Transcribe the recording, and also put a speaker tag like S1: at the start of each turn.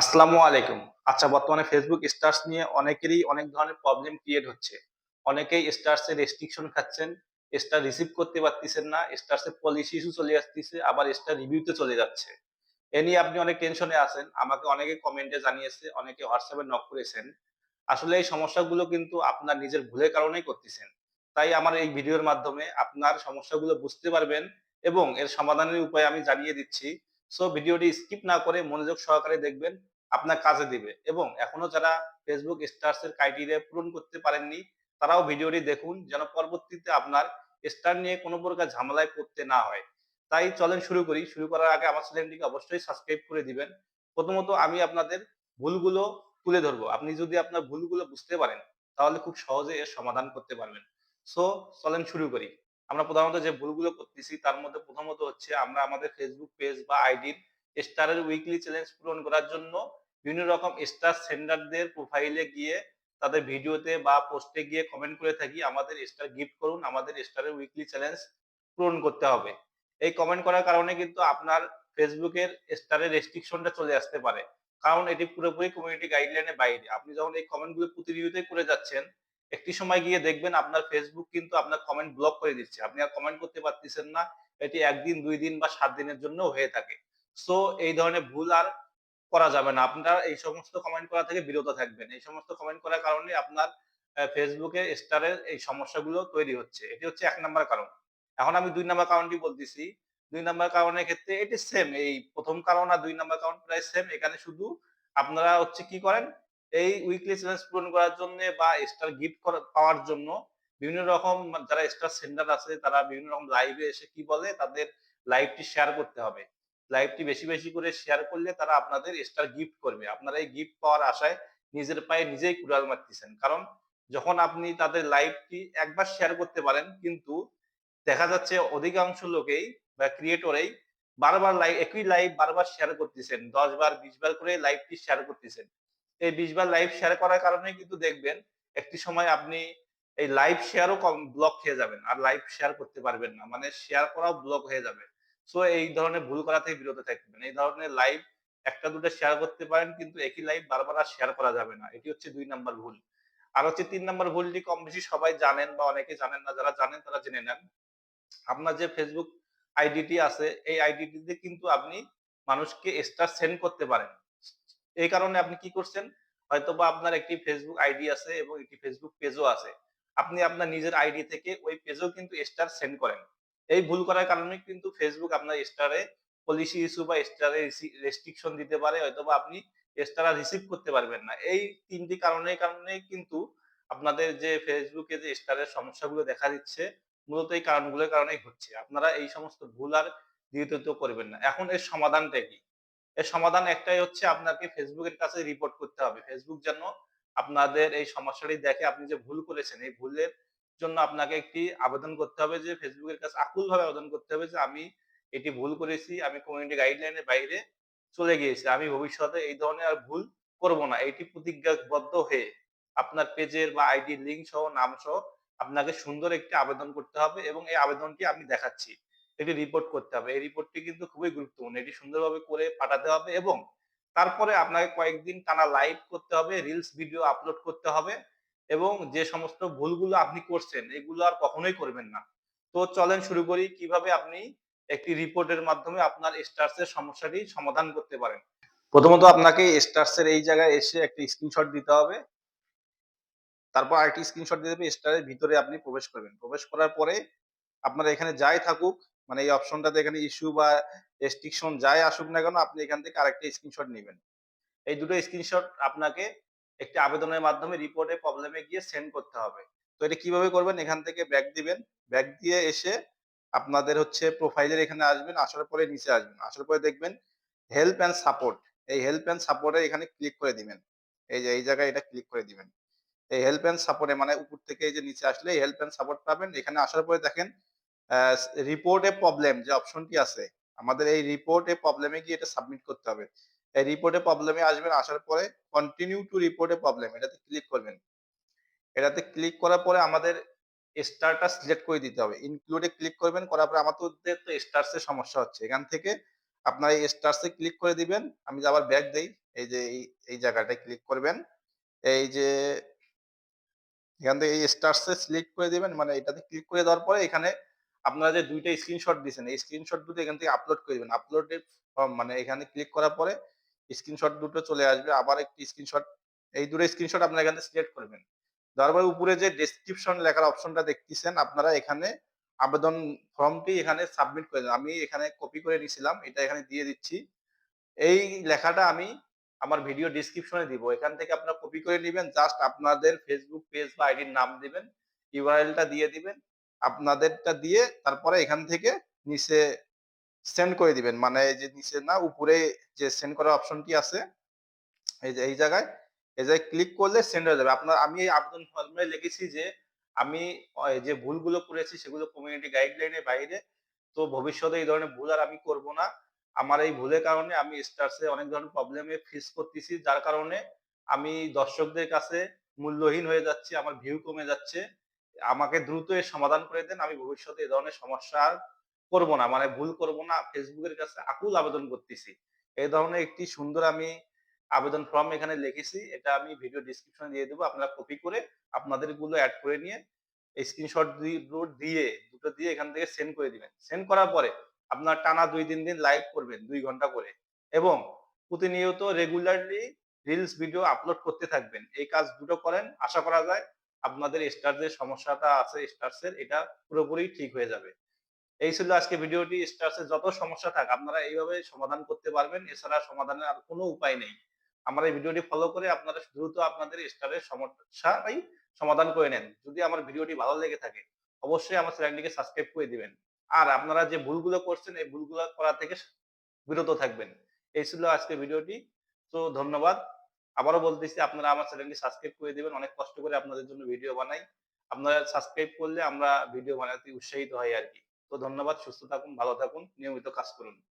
S1: আসসালামু আলাইকুম। আচ্ছা বর্তমানে ফেসবুক স্টার্স নিয়ে অনেকেরই অনেক ধরনের প্রবলেম ক্রিয়েট হচ্ছে। অনেকেই স্টার্সের রেস্ট্রিকশন খাচ্ছেন স্টার রিসিভ করতে পারতেছেন না স্টার্সের পলিসি ইস্যু চলে আসতেছে, আবার স্টার রিভিউতে চলে যাচ্ছে। এ নিয়ে আপনি অনেক টেনশনে আছেন, আমাকে অনেকে কমেন্টে জানিয়েছে, অনেকে হোয়াটসঅ্যাপে নক করেছেন। আসলে এই সমস্যাগুলো কিন্তু আপনার নিজের ভুলের কারণেই করতেছেন। তাই আমার এই ভিডিওর মাধ্যমে আপনার সমস্যাগুলো বুঝতে পারবেন এবং এর সমাধানের উপায় আমি জানিয়ে দিচ্ছি। সো ভিডিওটি স্কিপ না করে মনোযোগ সহকারে দেখবেন, আপনার কাজে দিবে। এবং এখনও যারা ফেসবুক স্টার্স এর ক্রাইটেরিয়া পূরণ করতে পারেননি, তারাও ভিডিওটি দেখুন, যেন পরবর্তীতে আপনার স্টার নিয়ে কোনো প্রকার ঝামেলায় পড়তে না হয়। তাই চলেন শুরু করি। শুরু করার আগে আমার চ্যানেলটিকে অবশ্যই সাবস্ক্রাইব করে দিবেন। প্রথমত আমি আপনাদের ভুলগুলো তুলে ধরবো। আপনি যদি আপনার ভুলগুলো বুঝতে পারেন, তাহলে খুব সহজে এর সমাধান করতে পারবেন। সো চলেন শুরু করি। আমরা প্রধানত যে ভুলগুলো করতেছি, তার মধ্যে প্রথমত হচ্ছে আমরা আমাদের ফেসবুক পেজ বা আইডির স্টারের উইকলি চ্যালেঞ্জ পূরণ করার জন্য বিভিন্ন রকম স্টার সেন্ডারদের প্রোফাইলে গিয়ে তাদের ভিডিওতে বা পোস্টে গিয়ে কমেন্ট করে থাকি। আমাদের স্টার গিফট করুন, আমাদের স্টারের উইকলি চ্যালেঞ্জ পূরণ করতে হবে। এই কমেন্ট করার কারণে কিন্তু আপনার ফেসবুকের স্টারের রেস্ট্রিকশনটা চলে আসতে পারে। কারণ এটি পুরোপুরি কমিউনিটি গাইডলাইনের বাইরে। আপনি যখন এই কমেন্টগুলো প্রতিনিয়তই করে যাচ্ছেন একটি সময় গিয়ে দেখবেন আপনার ফেসবুক কিন্তু আপনার কমেন্ট ব্লক করে দিচ্ছে। আপনি আর কমেন্ট করতে পারতেছেন না। এটি একদিন, দুই দিন বা সাত দিনের জন্য হয়ে থাকে। সো এই ধরনের ভুল আর করা যাবে না। আপনারা এই সমস্ত কমেন্ট করা থেকে বিরত থাকবেন। এই সমস্ত কমেন্ট করার কারণে আপনার ফেসবুকে স্টারের এই সমস্যাগুলো তৈরি হচ্ছে। এটি হচ্ছে এক নাম্বার কারণ। এখন আমি দুই নাম্বার কারণটি বলতেছি। দুই নাম্বার কারণের ক্ষেত্রে এটি সেম এই প্রথম কারণ আর দুই নাম্বার কারণ প্রায় সেম এখানে শুধু আপনারা হচ্ছে কি করেন? এই উইকলি চ্যালেঞ্জ পূরণ করার জন্য বা স্টার গিফট পাওয়ার জন্য বিভিন্ন রকম যারা স্টার সেন্টার আছে, তারা বিভিন্ন রকম লাইভে এসে কি বলে, তাদের লাইভটি শেয়ার করতে হবে। লাইভটি বেশি বেশি করে শেয়ার করলে তারা আপনাদের স্টার গিফট করবে। আপনারা এই গিফট পাওয়ার আশায় নিজের পায়ে নিজেই কুড়াল মারতেছেন। কারণ যখন আপনি তাদের লাইভটি একবার শেয়ার করতে পারেন, কিন্তু দেখা যাচ্ছে অধিকাংশ লোকেই বা ক্রিয়েটরেই বারবার লাইভ একই লাইভ বারবার শেয়ার করতেছেন। দশ বার, বিশ বার করে লাইভটি শেয়ার করতেছেন। এই বিশ বার লাইভ শেয়ার করার কারণে কিন্তু দেখবেন একটি সময় আপনি এই লাইভ শেয়ারও কম ব্লক খেয়ে যাবেন। আর লাইভ শেয়ার করতে পারবেন না। মানে শেয়ার করাও ব্লক হয়ে যাবে। সো এই ধরনের ভুল করা থেকে বিরত থাকবেন। এই ধরনের লাইভ একটা দুটো শেয়ার করতে পারেন কিন্তু একই লাইভ বারবার আর শেয়ার করা যাবে না। এটি হচ্ছে দুই নাম্বার ভুল। আর হচ্ছে তিন নাম্বার ভুলটি কম বেশি সবাই জানেন বা অনেকে জানেন না। যারা জানেন তারা জেনে নেন। আপনার যে ফেসবুক আইডিটি আছে, এই আইডিটিতে কিন্তু আপনি মানুষকে স্টার সেন্ড করতে পারেন। এই কারণে আপনি কি করছেন? হয়তো বা আপনার একটি ফেসবুক আইডি আছে এবং একটি ফেসবুক পেজও আছে। আপনি আপনার নিজের আইডি থেকে ওই পেজেও কিন্তু স্টার সেন্ড করেন। এই ভুল করার কারণে কিন্তু ফেসবুক আপনার স্টারে পলিসি ইস্যু বা স্টারে রেস্ট্রিকশন দিতে পারে হয়তো বা আপনি স্টার রিসিভ করতে পারবেন না। এই তিনটি কারণের কারণে কিন্তু আপনাদের যে ফেসবুকে যে স্টারের সমস্যাগুলো দেখা দিচ্ছে, মূলত এই কারণগুলোর কারণেই হচ্ছে। আপনারা এই সমস্ত ভুল আর দ্বিতীয়ত করবেন না। এখন এর সমাধানটা কি? এর সমাধান একটাই হচ্ছে আপনাকে ফেসবুকের কাছে রিপোর্ট করতে হবে। ফেসবুক যেন আপনাদের এই সমস্যাটি দেখে আপনি যে ভুল করেছেন, এই ভুলের জন্য আপনাকে একটি আবেদন করতে হবে যে ফেসবুকের কাছে আকুল ভাবে আবেদন করতে হবে যে আমি এটি ভুল করেছি, আমি কমিউনিটি গাইডলাইনের বাইরে চলে গিয়েছি, আমি ভবিষ্যতে এই ধরনের আর ভুল করব না। এটি প্রতিজ্ঞাবদ্ধ হয়ে আপনার পেজের বা আইডি লিঙ্ক সহ নাম সহ আপনাকে সুন্দর একটি আবেদন করতে হবে এবং এই আবেদনটি আমি দেখাচ্ছি। এটি রিপোর্ট করতে হবে। এই রিপোর্টটি কিন্তু খুবই গুরুত্বপূর্ণ। এটি সুন্দরভাবে করে পাঠাতে হবে এবং তারপরে আপনাকে কয়েকদিন টানা লাইভ করতে হবে রিলস ভিডিও আপলোড করতে হবে এবং যে সমস্ত ভুলগুলো আপনি করছেন, এগুলো আর কখনোই করবেন না। তো চলেন শুরু করি কীভাবে আপনি একটি রিপোর্টের মাধ্যমে আপনার স্টার্সের সমস্যাটি সমাধান করতে পারেন। প্রথমত আপনাকে স্টার্সের এই জায়গায় এসে একটি স্ক্রিনশট দিতে হবে। তারপর আরেকটি স্ক্রিনশট দিয়ে দেবে স্টারের ভিতরে আপনি প্রবেশ করবেন। প্রবেশ করার পরে আপনার এখানে যাই থাকুক মানে এই অপশনটাতে এখানে ইস্যু বা রেস্ট্রিকশন যাই আসুক না কেন, আপনি এখান থেকে আরেকটা স্ক্রিনশট নেবেন। এই দুটো স্ক্রিনশট আপনাকে একটি আবেদনের মাধ্যমে রিপোর্টে প্রবলেমে গিয়ে সেন্ড করতে হবে। তো এটা কীভাবে করবেন? এখান থেকে ব্যাক দিবেন। ব্যাক দিয়ে এসে আপনাদের হচ্ছে প্রোফাইলের এখানে আসবেন, আসার পরে নিচে আসবেন। আসার পরে দেখবেন হেল্প অ্যান্ড সাপোর্ট এই হেল্প অ্যান্ড সাপোর্টে এখানে ক্লিক করে দিবেন। এই যে, এই জায়গায় এটা ক্লিক করে দিবেন। এই হেল্প অ্যান্ড সাপোর্টে মানে উপর থেকে যে নিচে আসলে হেল্প অ্যান্ড সাপোর্ট পাবেন। এখানে আসার পরে দেখেন রিপোর্ট প্রবলেম যে অপশনটি আছে, আমাদের এই রিপোর্ট এ প্রবলেমে গিয়ে এটা সাবমিট করতে হবে। এই রিপোর্টে প্রবলেমে আসবেন, আসার পরে কন্টিনিউ টু রিপোর্টে প্রবলেম এটাতে ক্লিক করবেন। এটাতে ক্লিক করার পরে আমাদের স্টারটা সিলেক্ট করে দিতে হবে। ইনক্লুডে ক্লিক করবেন, করার পরে আমাদের তো স্টার্স সমস্যা হচ্ছে। এখান থেকে আপনার এই স্টার্স ক্লিক করে দিবেন, আমি আবার ব্যাক দেই, এই যে এই জায়গাটায় ক্লিক করবেন। এই যে এখান থেকে এই স্টারস সিলেক্ট করে দিবেন। মানে এটাতে ক্লিক করে দেওয়ার পরে এখানে আপনারা যে ২ টা স্ক্রিনশট দিয়েছেন, এই স্ক্রিনশট দুটো এখান থেকে আপলোড করে দিবেন। আপলোডেড মানে এখানে ক্লিক করার পরে স্ক্রিনশট দুটো চলে আসবে। আবার একটি স্ক্রিনশট এই ২ টা স্ক্রিনশট আপনারা এখান সিলেক্ট করবেন। দেওয়ার পরে উপরে যে ডেসক্রিপশন লেখার অপশনটা দেখতেছেন, আপনারা এখানে আবেদন ফর্মটি এখানে সাবমিট করে। আমি এখানে কপি করে নিয়েছিলাম, এটা এখানে দিয়ে দিচ্ছি। এই লেখাটা আমি আমার ভিডিও ডেসক্রিপশনে দিব। এখান থেকে আপনারা কপি করে নিবেন। জাস্ট আপনাদের Facebook পেজ বা আইডির নাম দিবেন। URL টা দিয়ে দিবেন। আপনাদেরটা দিয়ে তারপরে এখান থেকে নিচে সেন্ড করে দিবেন। মানে যে নিচে না উপরে যে সেন্ড করার অপশনটি আছে এই যে এই জায়গায়, এই জায়গায় ক্লিক করলে সেন্ড হয়ে যাবে। আপনার আমি আবেদন ফর্মে লিখেছি যে আমি যে ভুলগুলো করেছি সেগুলো কমিউনিটি গাইডলাইনের বাইরে। তো ভবিষ্যতে এই ধরনের ভুল আর আমি করব না। আমার এই ভুলের কারণে আমি স্টারস এ অনেক ধরনের প্রবলেমে ফেস করতেছি। যার কারণে আমি দর্শকদের কাছে মূল্যহীন হয়ে যাচ্ছি। আমার ভিউ কমে যাচ্ছে। আমাকে দ্রুত এর সমাধান করে দেন। আমি ভবিষ্যতে এই ধরনের সমস্যা করব না। মানে ভুল করব না। এর কাছে আকুল আবেদন করতেছি। এই ধরনের একটি সুন্দর আমি আবেদন ফর্ম এখানে লিখেছি। এটা আমি ভিডিও ডেসক্রিপশনে দিয়ে দেব। আপনারা কপি করে আপনাদেরগুলো এড করে নিয়ে স্ক্রিনশট দি দুটো দিয়ে দুটো দিয়ে এখান থেকে সেন্ড করে দিবেন। সেন্ড করার পরে আপনার টানা ২-৩ দিন লাইভ করবেন ২ ঘণ্টা করে এবং প্রতিনিয়ত রেগুলারলি রিলস ভিডিও আপলোড করতে থাকবেন। এই কাজ দুটো করেন। আশা করা যায় আপনাদের স্টার যে সমস্যাটা আছে স্টারস এর, এটা পুরোপুরি ঠিক হয়ে যাবে। এই ছিল আজকে ভিডিওটি। স্টারস এর যত সমস্যা থাক, আপনারা এইভাবে সমাধান করতে পারবেন। এছাড়া সমাধানের আর কোনো উপায় নেই। আমার এই ভিডিওটি ফলো করে আপনারা দ্রুত আপনাদের স্টারের সমস্যাটাই সমাধান করে নেন। যদি আমার ভিডিওটি ভালো লেগে থাকে, অবশ্যই আমার চ্যানেলটিকে সাবস্ক্রাইব করে দিবেন। আর আপনারা যে ভুলগুলো করছেন এই ভুলগুলো করা থেকে বিরত থাকবেন। এই ছিল আজকে ভিডিওটি। তো ধন্যবাদ। আবারও বলতেছি আপনারা আমার চ্যানেলটি সাবস্ক্রাইব করে দেবেন অনেক কষ্ট করে আপনাদের জন্য ভিডিও বানাই। আপনারা সাবস্ক্রাইব করলে আমরা ভিডিও বানাতে উৎসাহিত হই আর কি তো ধন্যবাদ। সুস্থ থাকুন, ভালো থাকুন, নিয়মিত কাজ করুন।